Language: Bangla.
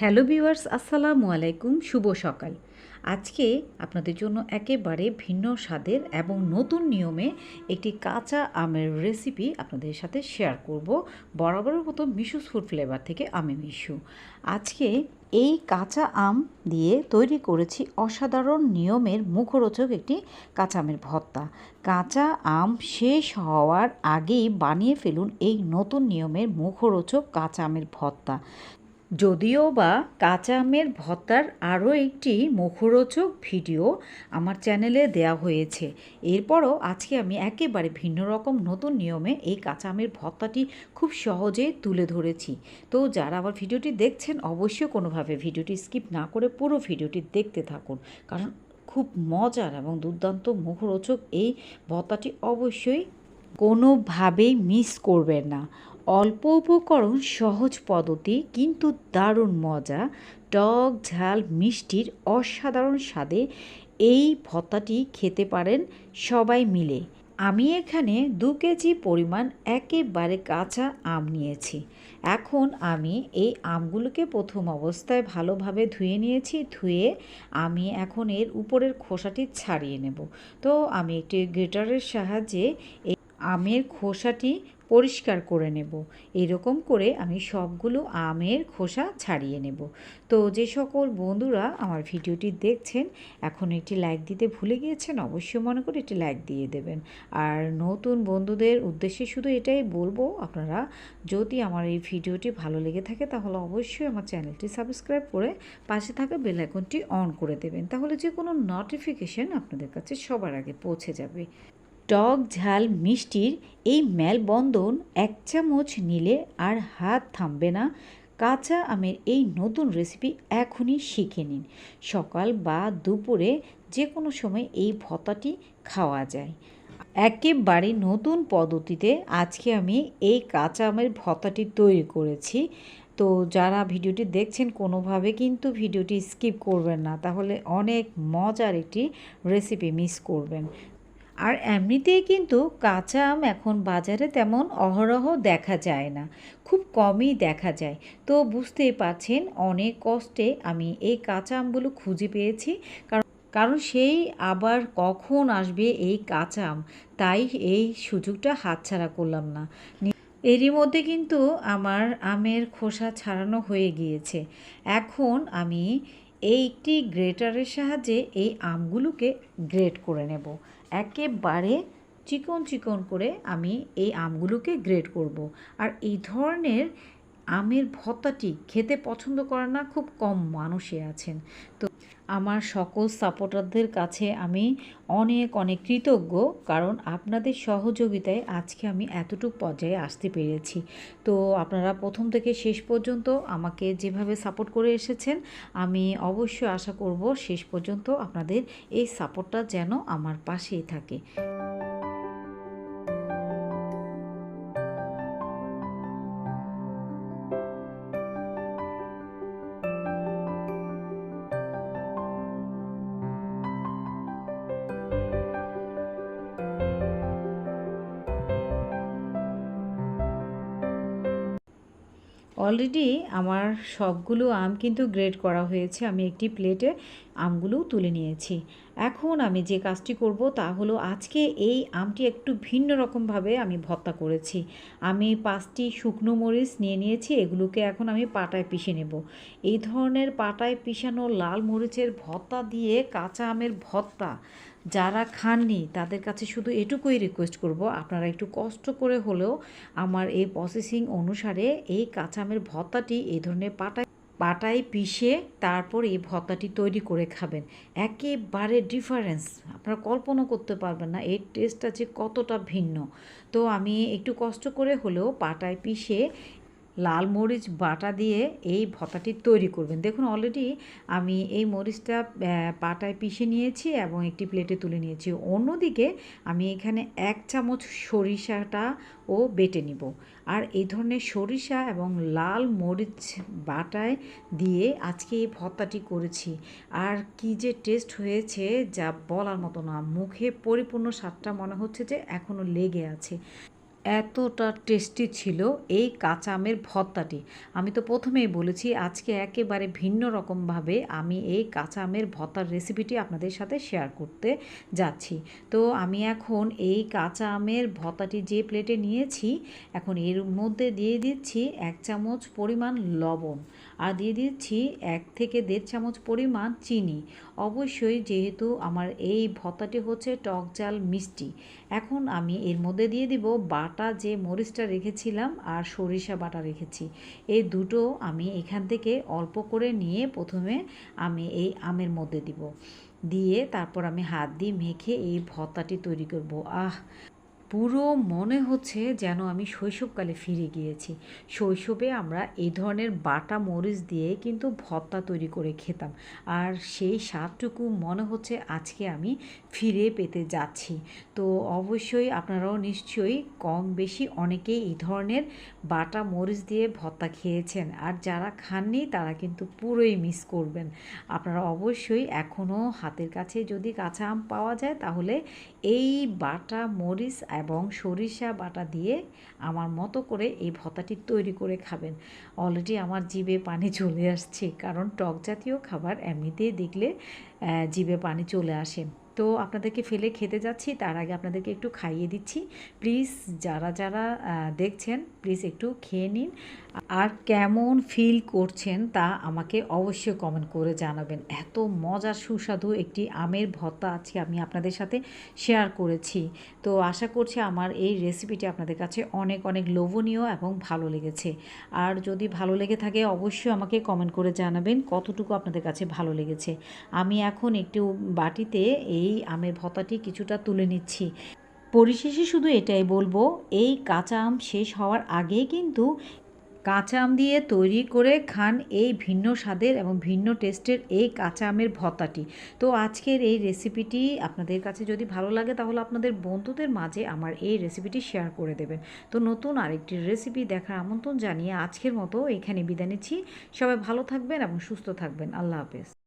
হ্যালো ভিউয়ার্স, আসসালামু আলাইকুম, শুভ সকাল। আজকে আপনাদের জন্য একেবারে ভিন্ন স্বাদের এবং নতুন নিয়মে একটি কাঁচা আমের রেসিপি আপনাদের সাথে শেয়ার করব। বরাবরের মতো মিশুস ফুড ফ্লেভার থেকে আমি মিশু। আজকে এই কাঁচা আম দিয়ে তৈরি করেছি অসাধারণ নিয়মের মুখরোচক একটি কাঁচা আমের ভর্তা। কাঁচা আম শেষ হওয়ার আগেই বানিয়ে ফেলুন এই নতুন নিয়মের মুখরোচক কাঁচা আমের ভর্তা। যদিও বা কাঁচা আমের ভর্তার আরও একটি মুখরোচক ভিডিও আমার চ্যানেলে দেয়া হয়েছে। এরপরও আজকে আমি একেবারে ভিন্ন রকম নতুন নিয়মে এই কাঁচা আমের ভর্তাটি খুব সহজে তুলে ধরেছি। তো যারা আবার ভিডিওটি দেখছেন, অবশ্যই কোনোভাবে ভিডিওটি স্কিপ না করে পুরো ভিডিওটি দেখতে থাকুন। কারণ খুব মজার এবং দুর্দান্ত মুখরোচক এই ভর্তাটি অবশ্যই কোনোভাবেই মিস করবেন না। অল্প উপকরণ সহজ পদ্ধতি, কিন্তু দারুণ মজা। টক ঝাল মিষ্টির অসাধারণ স্বাদে এই ভত্তাটি খেতে পারেন সবাই মিলে। আমি এখানে দু কেজি পরিমাণ একেবারে কাঁচা আম নিয়েছি। এখন আমি এই আমগুলোকে প্রথম অবস্থায় ভালোভাবে ধুয়ে নিয়েছি, ধুয়ে আমি এখন এর উপরের খোসাটি ছাড়িয়ে নেব। তো আমি একটি গ্রেটারের সাহায্যে আমের খোসাটি পরিষ্কার করে নেব। এরকম করে আমি সবগুলো আমের খোসা ছাড়িয়ে নেব। তো যে সকল বন্ধুরা আমার ভিডিওটি দেখছেন, এখন একটি লাইক দিতে ভুলে গিয়েছেন, অবশ্যই মনে করে একটি লাইক দিয়ে দেবেন। আর নতুন বন্ধুদের উদ্দেশ্যে শুধু এটাই বলব, আপনারা যদি আমার এই ভিডিওটি ভালো লেগে থাকে, তাহলে অবশ্যই আমার চ্যানেলটি সাবস্ক্রাইব করে পাশে থাকা বেল আইকনটি অন করে দেবেন। তাহলে যে কোনো নোটিফিকেশন আপনাদের কাছে সবার আগে পৌঁছে যাবে। টক ঝাল মিষ্টির এই মেলবন্ধন এক চামচ নিলে আর হাত থামবে না। কাঁচা আমের এই নতুন রেসিপি এখনই শিখে নিন। সকাল বা দুপুরে যে কোনো সময় এই ভর্তাটি খাওয়া যায়। একেবারে নতুন পদ্ধতিতে আজকে আমি এই কাঁচা আমের ভর্তাটি তৈরি করেছি। তো যারা ভিডিওটি দেখছেন কোনোভাবে কিন্তু ভিডিওটি স্কিপ করবেন না, তাহলে অনেক মজার একটি রেসিপি মিস করবেন। আর এমনিতেই কিন্তু কাঁচা আম এখন বাজারে তেমন অহরহ দেখা যায় না, খুব কমই দেখা যায়। তো বুঝতেই পারছেন অনেক কষ্টে আমি এই কাঁচা আমগুলো খুঁজে পেয়েছি, কারণ কারণ সেই আবার কখন আসবে এই কাঁচা আম? তাই এই সুযোগটা হাতছাড়া করলাম না। এরই মধ্যে কিন্তু আমার আমের খোসা ছাড়ানো হয়ে গিয়েছে। এখন আমি এইটি গ্রেটারের সাহায্যে এই আমগুলোকে গ্রেট করে নেব। একেবারে চিকন চিকন করে আমি এই আমগুলোকে গ্রেড করব। আর এই ধরনের আমের ভর্তাটি খেতে পছন্দ করে না খুব কম মানুষই আছেন। তো আমার সকল সাপোর্টারদের কাছে আমি অনেক অনেক কৃতজ্ঞ, কারণ আপনাদের সহযোগিতায় আজকে আমি এতটুকু পর্যায়ে আসতে পেরেছি। তো আপনারা প্রথম থেকে শেষ পর্যন্ত আমাকে যেভাবে সাপোর্ট করে এসেছেন, আমি অবশ্যই আশা করব শেষ পর্যন্ত আপনাদের এই সাপোর্টটা যেন আমার পাশেই থাকে। অলরেডি আমার সবগুলো আম কিন্তু গ্রেড করা হয়েছে। আমি একটি প্লেটে আমগুলোও তুলে নিয়েছি। এখন আমি যে কাজটি করব তা হলো আজকে এই আমটি একটু ভিন্ন রকমভাবে আমি ভর্তা করেছি। আমি পাঁচটি শুকনো মরিচ নিয়ে নিয়েছি, এগুলোকে এখন আমি পাটায় পিষে নেব। এই ধরনের পাটায় পিষানো লাল মরিচের ভর্তা দিয়ে কাঁচা আমের ভর্তা যারা খাননি, তাদের কাছে শুধু এটুকুই রিকোয়েস্ট করব, আপনারা একটু কষ্ট করে হলেও আমার এই প্রসেসিং অনুসারে এই কাঁচামের ভত্তাটি এই ধরনের পাটায় পাটায় পিষে তারপর এই ভত্তাটি তৈরি করে খাবেন। একেবারে ডিফারেন্স আপনারা কল্পনা করতে পারবেন না, এর টেস্টটা যে কতটা ভিন্ন। তো আমি একটু কষ্ট করে হলেও পাটায় পিষে লাল মরিচ বাটা দিয়ে এই ভর্তাটি তৈরি করবেন। দেখুন অলরেডি আমি এই মরিচটা পাটায় পিষে নিয়েছি এবং একটি প্লেটে তুলে নিয়েছি। অন্যদিকে আমি এখানে এক চামচ সরিষাটা ও বেটে নিব। আর এই ধরনের সরিষা এবং লাল মরিচ বাটায় দিয়ে আজকে এই ভর্তাটি করেছি। আর কি যে টেস্ট হয়েছে যা বলার মতো না। মুখে পরিপূর্ণ স্বাদটা মনে হচ্ছে যে এখনও লেগে আছে। এতটা টেস্টি ছিল এই কাঁচা আমের ভর্তাটি। আমি তো প্রথমেই বলেছি, আজকে একেবারে ভিন্ন রকমভাবে আমি এই কাঁচা আমের ভর্তার রেসিপিটি আপনাদের সাথে শেয়ার করতে যাচ্ছি। তো আমি এখন এই কাঁচা আমের ভর্তাটি যে প্লেটে নিয়েছি, এখন এর মধ্যে দিয়ে দিচ্ছি এক চামচ পরিমাণ লবণ। আর দিয়ে দিচ্ছি এক থেকে দেড় চামচ পরিমাণ চিনি। অবশ্যই যেহেতু আমার এই ভর্তাটি হচ্ছে টক জাল মিষ্টি, এখন আমি এর মধ্যে দিয়ে দিব বাটা যে মরিচটা রেখেছিলাম আর সরিষা বাটা রেখেছি। এই দুটো আমি এখান থেকে অল্প করে নিয়ে প্রথমে আমি এই আমের মধ্যে দিব। দিয়ে তারপর আমি হাত দিয়ে মেখে এই ভর্তাটি তৈরি করব। আহ! পুরো মনে হচ্ছে যেন আমি শৈশবকালে ফিরে গিয়েছি। শৈশবে আমরা এই ধরনের বাটা মরিচ দিয়ে কিন্তু ভর্তা তৈরি করে খেতাম। আর সেই স্বাদটুকু মনে হচ্ছে আজকে আমি ফিরে পেতে যাচ্ছি। তো অবশ্যই আপনারাও নিশ্চয়ই কম বেশি অনেকেই এই ধরনের বাটা মরিচ দিয়ে ভর্তা খেয়েছেন। আর যারা খাননি, তারা কিন্তু পুরোই মিস করবেন। আপনারা অবশ্যই এখনও হাতের কাছে যদি কাঁচা আম পাওয়া যায়, তাহলে এই বাটা মরিচ এবং সরিষা বাটা দিয়ে আমার মতো করে এই ভত্তাটি তৈরি করে খাবেন। অলরেডি আমার জিভে পানি চলে আসছে, কারণ টক জাতীয় খাবার এমনিতেই দেখলে জিভে পানি চলে আসে। তো আপনাদেরকে ফেলে খেতে যাচ্ছি, তার আগে আপনাদেরকে একটু খাইয়ে দিচ্ছি। প্লিজ যারা যারা দেখছেন, প্লিজ একটু খেয়ে নিন। আর কেমন ফিল করছেন তা আমাকে অবশ্যই কমেন্ট করে জানাবেন। এত মজার, সুস্বাদু একটি আমের ভর্তা আজকে আমি আপনাদের সাথে শেয়ার করেছি। তো আশা করছি আমার এই রেসিপিটি আপনাদের কাছে অনেক অনেক লোভনীয় এবং ভালো লেগেছে। আর যদি ভালো লেগে থাকে, অবশ্যই আমাকে কমেন্ট করে জানাবেন কতটুকু আপনাদের কাছে ভালো লেগেছে। আমি এখন একটু বাটিতে এই আমের ভর্তাটি কিছুটা তুলে নিচ্ছি। পরিশেষে শুধু এটাই বলব, এই কাঁচা আম শেষ হওয়ার আগেই কিন্তু কাঁচা আম দিয়ে তৈরি করে খান এই ভিন্ন স্বাদের এবং ভিন্ন টেস্টের এই কাঁচা আমের ভর্তাটি তো আজকের এই রেসিপিটি আপনাদের কাছে যদি ভালো লাগে তাহলে আপনাদের বন্ধুদের মাঝে আমার এই রেসিপিটি শেয়ার করে দেবেন। তো নতুন আরেকটি রেসিপি দেখার আমন্ত্রণ জানিয়ে আজকের মতো এখানে বিদায় নিচ্ছি। সবাই ভালো থাকবেন এবং সুস্থ থাকবেন। আল্লাহ হাফেজ।